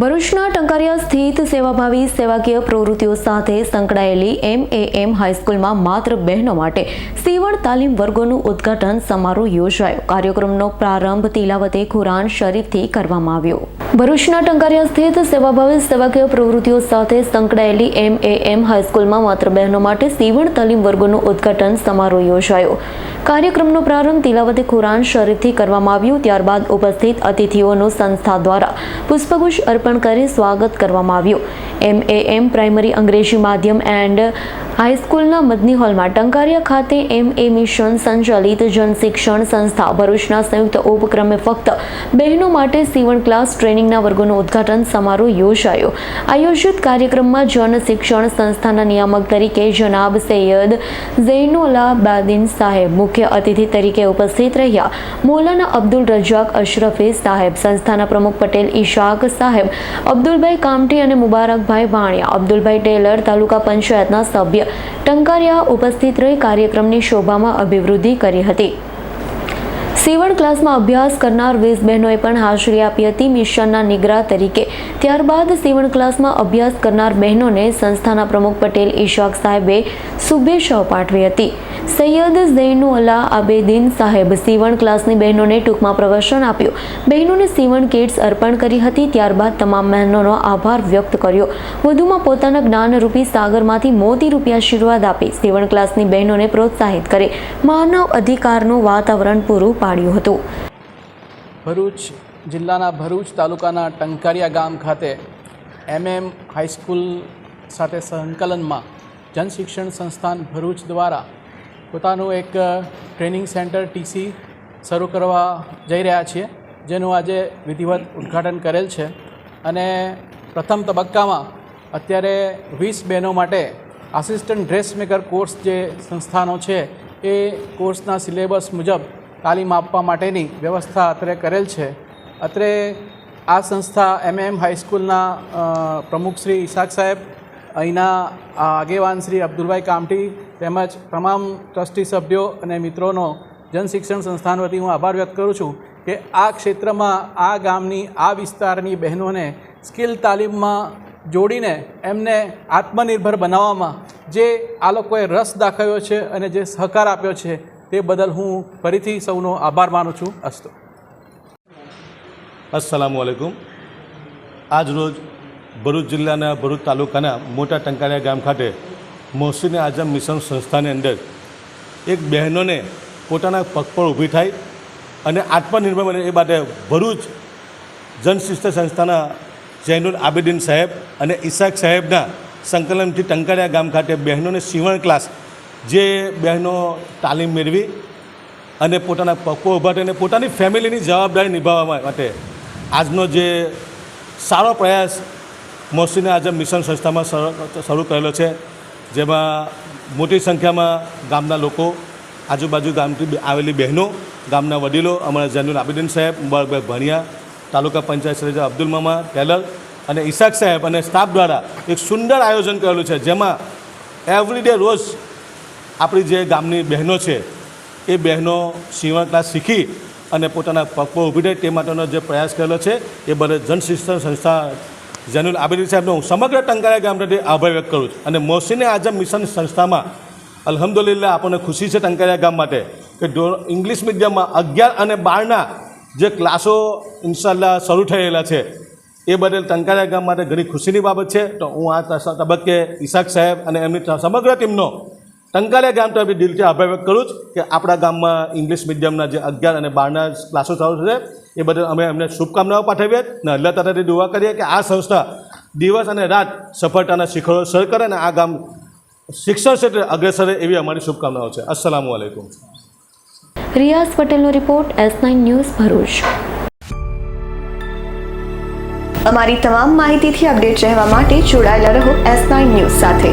ભરૂચના ટંકારિયા સ્થિત સેવાભાવી સેવાકીય પ્રવૃત્તિઓ સાથે સંકળાયેલી એમ એ એમ હાઈસ્કૂલમાં માત્ર બહેનો માટે સીવણ તાલીમ વર્ગોનું ઉદ્ઘાટન સમારોહ યોજાયો. કાર્યક્રમનો પ્રારંભ તિલાવતે ખુરાન શરીફથી કરવામાં આવ્યો. ભરૂચના ટંકારિયા સ્થિત સેવાભાવી સેવાકીય પ્રવૃત્તિઓ સાથે સંકળાયેલી એમ એ એમ હાઈસ્કૂલમાં માત્ર બહેનો માટે સીવણ તાલીમ વર્ગોનું ઉદ્ઘાટન સમારોહ યોજાયો. કાર્યક્રમનો પ્રારંભ તિલાવતે ખુરાન શરીફથી કરવામાં આવ્યો. ત્યારબાદ ઉપસ્થિત અતિથિઓનું સંસ્થા દ્વારા પુષ્પગુચ્છ અર્પણ કરી સ્વાગત કરવામાં આવ્યું. એમ એ એમ પ્રાઇમરી અંગ્રેજી માધ્યમ એન્ડ હાઈસ્કૂલના મદની હોલમાં ટંકારિયા ખાતે એમ એ મિશન સંચાલિત જનશિક્ષણ સંસ્થા ભરૂચના સંયુક્ત ઉપક્રમે ફક્ત બહેનો માટે સીવણ ક્લાસ ટ્રેનિંગના વર્ગોનું ઉદ્ઘાટન સમારોહ યોજાયો. આયોજિત કાર્યક્રમમાં જનશિક્ષણ સંસ્થાના નિયામક તરીકે જનાબ સૈયદ ઝૈનુલ્લા બાદિન સાહેબ, મુખ્ય અતિથિ તરીકે ઉપસ્થિત રહ્યા. મૌલાના અબ્દુલ રજાક અશરફી સાહેબ, સંસ્થાના પ્રમુખ પટેલ, ઈશાક સાહેબ અબ્દુલભાઈ કામઠી અને મુબારકભાઈ વાણિયા. અબ્દુલભાઈ ટેલર તાલુકા પંચાયતના સભ્ય. ટંકારિયા ઉપસ્થિત રહી કાર્યક્રમની શોભામાં અભિવૃદ્ધિ કરી હતી. સીવણ ક્લાસમાં અભ્યાસ કરનાર વીસ બહેનોએ પણ હાજરી આપી હતી મિશનના નિગ્રા તરીકે. ત્યારબાદ સીવણ ક્લાસમાં અભ્યાસ કરનાર બહેનોને સંસ્થાના પ્રમુખ પટેલ ઈશાક સાહેબે શુભેચ્છાઓ પાઠવી હતી. સૈયદ ઝૈનુઅલ્લા આબેદીન સાહેબ સીવણ ક્લાસની બહેનોને ટૂંકમાં પ્રવચન આપ્યું. બહેનોને સીવણ કિટ્સ અર્પણ કરી હતી, ત્યારબાદ તમામ બહેનોનો આભાર વ્યક્ત કર્યો. વધુમાં પોતાના જ્ઞાનરૂપી સાગરમાંથી મોતી રૂપિયા આશીર્વાદ આપી સીવણ ક્લાસની બહેનોને પ્રોત્સાહિત કરી. માનવ અધિકારનું વાતાવરણ પૂરું પાડ્યું હતું. ભરૂચ જિલ્લાના ભરૂચ તાલુકાના ટંકારિયા ગામ ખાતે એમએમ હાઈસ્કૂલ સાથે સંકલનમાં જનશિક્ષણ સંસ્થાન ભરૂચ દ્વારા પોતાનું એક ટ્રેનિંગ સેન્ટર ટીસી શરૂ કરવા જઈ રહ્યા છીએ, જેનું આજે વિધિવત ઉદ્ઘાટન કરેલ છે. અને પ્રથમ તબક્કામાં અત્યારે વીસ બહેનો માટે આસિસ્ટન્ટ ડ્રેસમેકર કોર્સ જે સંસ્થાનો છે, એ કોર્સના સિલેબસ મુજબ તાલીમ આપવા માટેની વ્યવસ્થા અત્રે કરેલ છે. અત્રે આ સંસ્થા એમએમ હાઈસ્કૂલના પ્રમુખ શ્રી ઈશાક સાહેબ, અહીંના આગેવાન શ્રી અબ્દુલભાઈ કામટી તેમજ તમામ ટ્રસ્ટી સભ્યો અને મિત્રોનો જનશિક્ષણ સંસ્થાન વતી હું આભાર વ્યક્ત કરું છું કે આ ક્ષેત્રમાં આ ગામની, આ વિસ્તારની બહેનોને સ્કિલ તાલીમમાં જોડીને એમને આત્મનિર્ભર બનાવવામાં જે આ લોકોએ રસ દાખવ્યો છે અને જે સહકાર આપ્યો છે તે બદલ હું ફરીથી સૌનો આભાર માનું છું. અસ્તુ. અસલામુ આલેકુમ આજ રોજ ભરૂચ જિલ્લાના ભરૂચ તાલુકાના મોટા ટંકારિયા ગામ ખાતે મોહસિન આઝમ મિશન સંસ્થાની અંદર એક બહેનોને પોતાના પગ પર ઊભી થાય અને આત્મનિર્ભર બને એ માટે ભરૂચ જનશિષ્ટ સંસ્થાના જૈનુલ આબેદીન સાહેબ અને ઈશાક સાહેબના સંકલનથી ટંકારિયા ગામ ખાતે બહેનોને સીવણ ક્લાસ જે બહેનો તાલીમ મેળવી અને પોતાના પગો ઊભા થઈને પોતાની ફેમિલીની જવાબદારી નિભાવવા માટે આજનો જે સારો પ્રયાસ મોહસિને આઝમ મિશન સંસ્થામાં શરૂ- શરૂ કરેલો છે, જેમાં મોટી સંખ્યામાં ગામના લોકો, આજુબાજુ ગામથી આવેલી બહેનો, ગામના વડીલો, અમારા જૈનુલ આબિદીન સાહેબ, મુબારકભાઈ ભણિયા, તાલુકા પંચાયત સદસ્ય અબ્દુલ મામા ટેલર અને ઈશાક સાહેબ અને સ્ટાફ દ્વારા એક સુંદર આયોજન કરેલું છે, જેમાં એવરીડે રોજ આપણી જે ગામની બહેનો છે, એ બહેનો સીવણ ક્લાસ શીખી અને પોતાના પગ પર ઊભી રહે તે માટેનો જે પ્રયાસ કરેલો છે, એ બધે જનશિક્ષણ સંસ્થા જૈનુલ આબેદી સાહેબનો હું સમગ્ર ટંકારા ગામ માટે આભાર વ્યક્ત કરું છું. અને મોસીને આઝમ મિશન સંસ્થામાં અલહમદુલિલ્લા આપણને ખુશી છે ટંકારિયા ગામ માટે કે ઇંગ્લિશ મીડિયમમાં અગિયાર અને બારના જે ક્લાસો ઇન્શાલ્લા શરૂ થયેલા છે, એ બદલ ટંકારિયા ગામ માટે ઘણી ખુશીની બાબત છે. તો હું આ તબક્કે ઈશાક સાહેબ અને એમની સમગ્ર ટીમનો ટંકારિયા ગામ તરફથી દિલથી આભાર વ્યક્ત કરું છું કે આપણા ગામમાં ઇંગ્લિશ મીડિયમના જે અગિયાર અને બારના ક્લાસો ચાલુ થશે એ બદલ અમે એમને શુભકામનાઓ પાઠવીએ અને અલ્લા તાલાથી દુઆ કરીએ કે આ સંસ્થા દિવસ અને રાત સફળતાના શિખરો સર કરે અને આ ગામ શિક્ષણ ક્ષેત્રે અગ્રેસર એવી અમારી શુભકામનાઓ છે. અસલામ અલૈકુમ રિયાઝ પટેલનો report S nine news Bharuch. અમારી તમામ માહિતીથી અપડેટ રહેવા માટે જોડાયેલા રહો એસ નાઇન ન્યૂઝ સાથે.